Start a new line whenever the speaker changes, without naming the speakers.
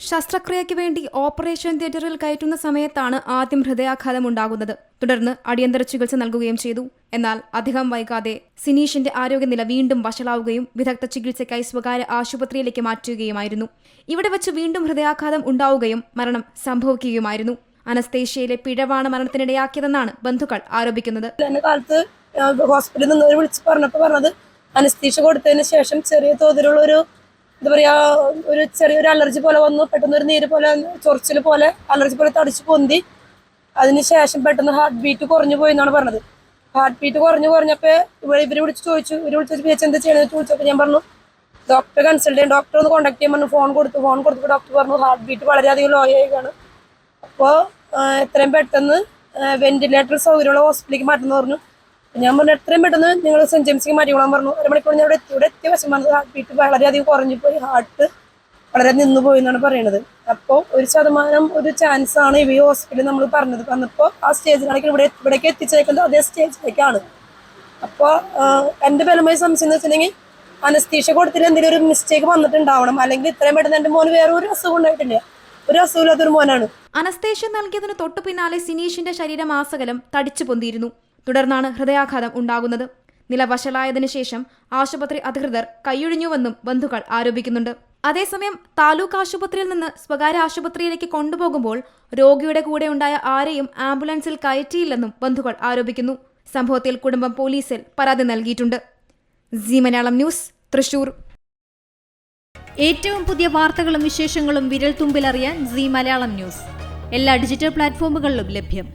ശസ്ത്രക്രിയയ്ക്ക് വേണ്ടി ഓപ്പറേഷൻ തിയേറ്ററിൽ കയറ്റുന്ന സമയത്താണ് ആദ്യം ഹൃദയാഘാതം ഉണ്ടാകുന്നത്. തുടർന്ന് അടിയന്തര ചികിത്സ നൽകുകയും ചെയ്തു. എന്നാൽ അധികം വൈകാതെ സിനീഷിന്റെ ആരോഗ്യനില വീണ്ടും വഷളാവുകയും വിദഗ്ധ ചികിത്സയ്ക്കായി സ്വകാര്യ ആശുപത്രിയിലേക്ക് മാറ്റുകയുമായിരുന്നു. ഇവിടെ വച്ച് വീണ്ടും ഹൃദയാഘാതം ഉണ്ടാവുകയും മരണം സംഭവിക്കുകയുമായിരുന്നു. അനസ്തേഷ്യയിലെ പിഴവാണ് മരണത്തിനിടയാക്കിയതെന്നാണ് ബന്ധുക്കൾ ആരോപിക്കുന്നത്.
ഹോസ്പിറ്റലിൽ നിന്ന് വിളിച്ച് പറഞ്ഞപ്പോൾ പറഞ്ഞത് അനസ്തീഷ കൊടുത്തതിന് ശേഷം ചെറിയ തോതിലുള്ള ഒരു എന്താ പറയാ ഒരു ചെറിയൊരു അലർജി പോലെ വന്നു പെട്ടെന്ന് ഒരു നീര് പോലെ ചൊറിച്ചിൽ പോലെ അലർജി പോലെ തടിച്ച് പൊന്തി. അതിന് ശേഷം പെട്ടെന്ന് ഹാർട്ട് ബീറ്റ് കുറഞ്ഞു പോയി എന്നാണ് പറഞ്ഞത്. ഹാർട്ട് ബീറ്റ് കുറഞ്ഞു കുറഞ്ഞപ്പോൾ ഇവിടെ ഇവർ വിളിച്ച് ചോദിച്ചു ഇവർ വിളിച്ചു ചേച്ചി എന്താ ചെയ്യണമെന്ന് ചോദിച്ചപ്പോൾ ഞാൻ പറഞ്ഞു ഡോക്ടറെ കൺസൾട്ട് ചെയ്യാൻ ഡോക്ടറെ ഒന്ന് കോൺടാക്ട് ചെയ്യാൻ പറഞ്ഞു ഫോൺ കൊടുത്തു ഫോൺ കൊടുത്തപ്പോൾ ഡോക്ടർ പറഞ്ഞു ഹാർട്ട് ബീറ്റ് വളരെയധികം ലോ ആയിക്കാണ് അപ്പോൾ എത്രയും പെട്ടെന്ന് വെന്റിലേറ്റർ സൗകര്യമുള്ള ഹോസ്പിറ്റലിലേക്ക് മാറ്റുന്നു പറഞ്ഞു. ഞാൻ പറഞ്ഞു എത്രയും പെട്ടെന്ന് നിങ്ങൾ സെന്റ് ജെയിംസിലേക്ക് മാറ്റിക്കോളാൻ പറഞ്ഞു. ഒരു മണിക്കൂർ ഞാൻ ഇവിടെ ഇവിടെ എത്തിയ വശം ഹാർട്ട് വളരെയധികം കുറഞ്ഞു പോയി ഹാർട്ട് വളരെ നിന്നു പോയി എന്നാണ് പറയുന്നത്. അപ്പോൾ ഒരു ശതമാനം ഒരു ചാൻസ് ആണ് ഇവ ഹോസ്പിറ്റലിൽ നമ്മൾ പറഞ്ഞത്. വന്നപ്പോൾ ആ സ്റ്റേജിലേക്ക് ഇവിടെ ഇവിടേക്ക് എത്തിച്ചേക്കുന്നത് അതേ സ്റ്റേജിലേക്കാണ് അപ്പോൾ എന്റെ ബലമായി സംശയം എന്ന് വെച്ചിട്ടുണ്ടെങ്കിൽ അനസ്തീഷ കൊടുത്തിട്ട് എന്തെങ്കിലും ഒരു മിസ്റ്റേക്ക് വന്നിട്ടുണ്ടാവണം. അല്ലെങ്കിൽ ഇത്രയും പെട്ടെന്ന് എന്റെ മോന് വേറെ ഒരു അസുഖം ഉണ്ടായിട്ടില്ല. ഒരു അസുഖമില്ലാത്തൊരു മോനാണ്.
അനസ്തേഷ്യ നൽകിയതിന് തൊട്ടു പിന്നാലെ സിനീഷിന്റെ ശരീരം ആസകലം തടിച്ചു പൊന്തിയിരുന്നു. തുടർന്നാണ് ഹൃദയാഘാതം ഉണ്ടാകുന്നത്. നില വഷളായതിനു ശേഷം ആശുപത്രി അധികൃതർ കൈയൊഴിഞ്ഞുവെന്നും ബന്ധുക്കൾ ആരോപിക്കുന്നുണ്ട്. അതേസമയം താലൂക്ക് ആശുപത്രിയിൽ നിന്ന് സ്വകാര്യ ആശുപത്രിയിലേക്ക് കൊണ്ടുപോകുമ്പോൾ രോഗിയുടെ കൂടെ ഉണ്ടായ ആരെയും ആംബുലൻസിൽ കയറ്റിയില്ലെന്നും ബന്ധുക്കൾ ആരോപിക്കുന്നു. സംഭവത്തിൽ കുടുംബം പോലീസിൽ പരാതി നൽകിയിട്ടുണ്ട്. C Malayalam news Thrissur.
ഏറ്റവും പുതിയ വാർത്തകളും വിശേഷങ്ങളും വിരൽ തുമ്പിലറിയാൻ സി മലയാളം ന്യൂസ്. എല്ലാ ഡിജിറ്റൽ പ്ലാറ്റ്ഫോമുകളിലും ലഭ്യം.